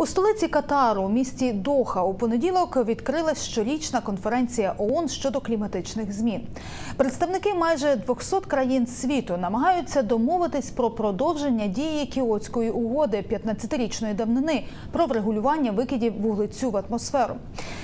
У столиці Катару, у місті Доха, у понеділок відкрилась щорічна конференція ООН щодо кліматичних змін. Представники майже 200 країн світу намагаються домовитись про продовження дії Кіотської угоди 15-річної давнини про врегулювання викидів вуглецю в атмосферу.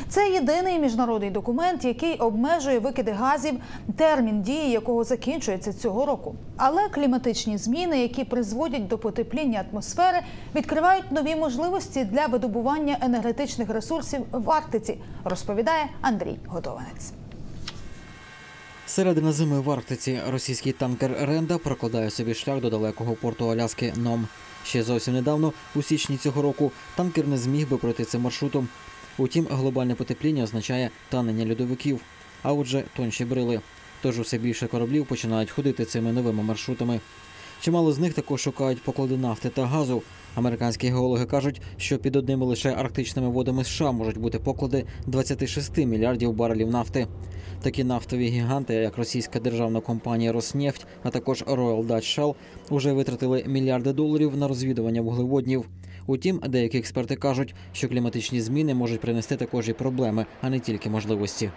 Це єдиний міжнародний документ, який обмежує викиди газів, термін дії якого закінчується цього року. Але кліматичні зміни, які призводять до потепління атмосфери, відкривають нові можливості для видобування енергетичних ресурсів в Арктиці, розповідає Андрій Готованець. Середина зими в Арктиці російський танкер Ренда прокладає собі шлях до далекого порту Аляски Ном. Ще зовсім недавно, у січні цього року, танкер не зміг би пройти цим маршрутом. Утім, глобальне потепління означає танення льодовиків, а отже, тонші брили. Тож усе більше кораблів починають ходити цими новими маршрутами. Чимало з них також шукають поклади нафти та газу. Американські геологи кажуть, що під одними лише арктичними водами США можуть бути поклади 26 мільярдів барелів нафти. Такі нафтові гіганти, як російська державна компанія Роснефть, а також Royal Dutch Shell, уже витратили мільярди доларів на розвідування вуглеводнів. Утім, деякі експерти кажуть, що кліматичні зміни можуть принести також і проблеми, а не тільки можливості.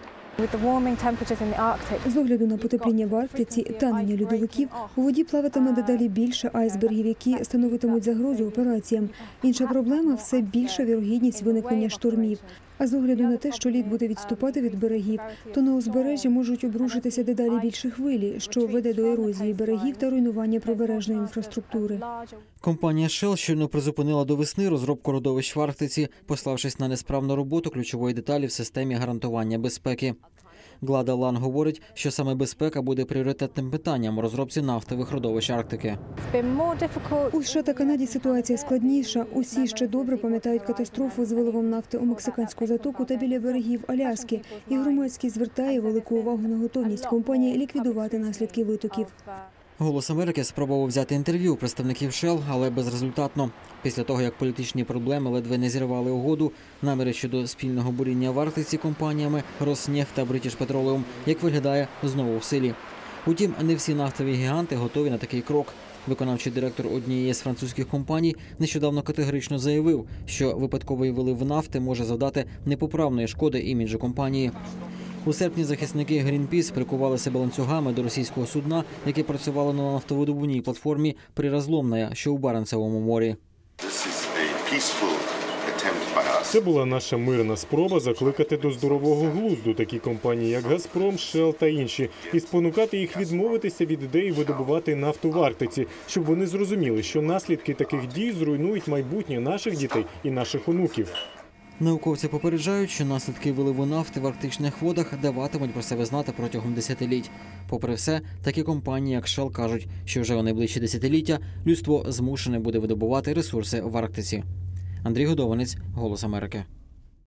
З огляду на потепління в Арктиці, танення льодовиків, у воді плаватиме дедалі більше айсбергів, які становитимуть загрозу операціям. Інша проблема все більша вірогідність виникнення штормів. А з огляду на те, що лід буде відступати від берегів, то на узбережжі можуть обрушитися дедалі більше хвилі, що веде до ерозії берегів та руйнування прибережної інфраструктури. Компанія Shell щойно призупинила до весни розробку родовищ в Арктиці, пославшись на несправну роботу ключової деталі в системі гарантування безпеки. Глада Лан говорить, що саме безпека буде пріоритетним питанням у розробці нафтових родовищ Арктики. У США та Канаді ситуація складніша. Усі ще добре пам'ятають катастрофу з виливом нафти у мексиканську затоку та біля берегів Аляски. І громадськість звертає велику увагу на готовність компанії ліквідувати наслідки витоків. Голос Америки спробував взяти інтерв'ю представників Shell, але безрезультатно. Після того, як політичні проблеми ледве не зірвали угоду, наміри щодо спільного буріння в компаніями Роснефть та British Petroleum, як виглядає, знову в силі. Утім, не всі нафтові гіганти готові на такий крок. Виконавчий директор однієї з французьких компаній нещодавно категорично заявив, що випадковий вилив нафти може завдати непоправної шкоди іміджу компанії. У серпні захисники Greenpeace прикували себе ланцюгами до російського судна, яке працювало на нафтовидобувній платформі Прирозломная, що у Баренцевому морі. Це була наша мирна спроба закликати до здорового глузду такі компанії, як Газпром, Шел та інші, і спонукати їх відмовитися від ідеї видобувати нафту в Арктиці, щоб вони зрозуміли, що наслідки таких дій зруйнують майбутнє наших дітей і наших онуків. Науковці попереджають, що наслідки виливу нафти в арктичних водах даватимуть про себе знати протягом десятиліть. Попри все, такі компанії, як Shell, кажуть, що вже у найближчі десятиліття людство змушене буде видобувати ресурси в Арктиці. Андрій Годованець, Голос Америки.